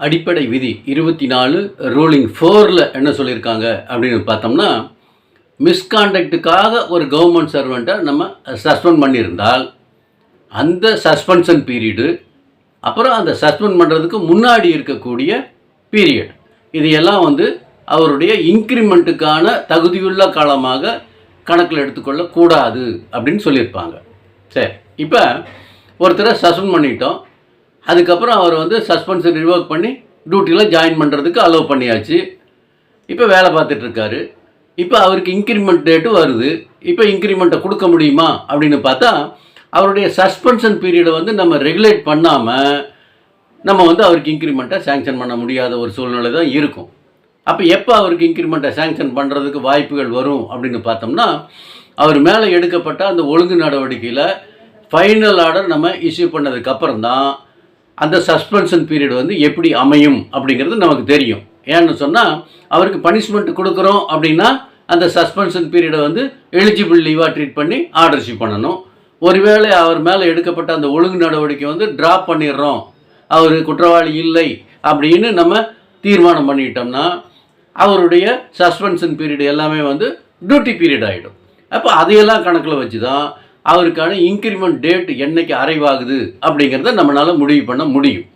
அடிப்படை விதி இருபத்தி நாலு ரூலிங் ஃபோரில் என்ன சொல்லியிருக்காங்க அப்படின்னு பார்த்தோம்னா மிஸ்காண்டக்ட்டுக்காக ஒரு கவர்மெண்ட் சர்வெண்ட்டை நம்ம சஸ்பெண்ட் பண்ணியிருந்தால் அந்த சஸ்பென்ஷன் பீரியடு அப்புறம் அந்த சஸ்பெண்ட் பண்ணுறதுக்கு முன்னாடி இருக்கக்கூடிய பீரியட் இது எல்லாம் வந்து அவருடைய இன்க்ரிமெண்ட்டுக்கான தகுதியுள்ள காலமாக கணக்கில் எடுத்துக்கொள்ளக்கூடாது அப்படின்னு சொல்லியிருப்பாங்க. சரி இப்போ ஒருத்தரை சஸ்பெண்ட் பண்ணிட்டோம். அதுக்கப்புறம் அவர் வந்து சஸ்பென்ஷன் ரிவோக் பண்ணி டியூட்டியில் ஜாயின் பண்ணுறதுக்கு அலோவ் பண்ணியாச்சு. இப்போ வேலை பார்த்துட்ருக்காரு இப்போ அவருக்கு இன்க்ரிமெண்ட் டேட்டு வருது. இப்போ இன்க்ரிமெண்ட்டை கொடுக்க முடியுமா அப்படின்னு பார்த்தா அவருடைய சஸ்பென்ஷன் பீரியடை வந்து நம்ம ரெகுலேட் பண்ணாமல் நம்ம வந்து அவருக்கு இன்க்ரிமெண்ட்டை சேங்ஷன் பண்ண முடியாத ஒரு சூழ்நிலை தான் இருக்கும். அப்போ எப்போ அவருக்கு இன்க்ரிமெண்ட்டை சேங்ஷன் பண்ணுறதுக்கு வாய்ப்புகள் வரும் அப்படின்னு பார்த்தோம்னா அவர் மேலே எடுக்கப்பட்ட அந்த ஒழுங்கு நடவடிக்கையில் ஃபைனல் ஆர்டர் நம்ம இஷ்யூ பண்ணதுக்கப்புறம் தான் அந்த சஸ்பென்ஷன் பீரியட் வந்து எப்படி அமையும் அப்படிங்கிறது நமக்கு தெரியும். ஏன்னு சொன்னால் அவருக்கு பனிஷ்மெண்ட் கொடுக்குறோம் அப்படின்னா அந்த சஸ்பென்ஷன் பீரியடை வந்து எலிஜிபிள் லீவாக ட்ரீட் பண்ணி ஆர்டர் இஷ்யூ பண்ணணும். ஒருவேளை அவர் மேலே எடுக்கப்பட்ட அந்த ஒழுங்கு நடவடிக்கை வந்து ட்ராப் பண்ணிடுறோம். அவர் குற்றவாளி இல்லை அப்படின்னு நம்ம தீர்மானம் பண்ணிட்டோம்னா அவருடைய சஸ்பென்ஷன் பீரியட் எல்லாமே வந்து டியூட்டி பீரியட் ஆகிடும் அப்போ அதையெல்லாம் கணக்கில் வச்சு தான் அவருக்கான இன்க்ரிமெண்ட் டேட் என்னைக்கு அரைவாகுது அப்படிங்கிறத நம்மளால் முடிவு பண்ண முடியும்.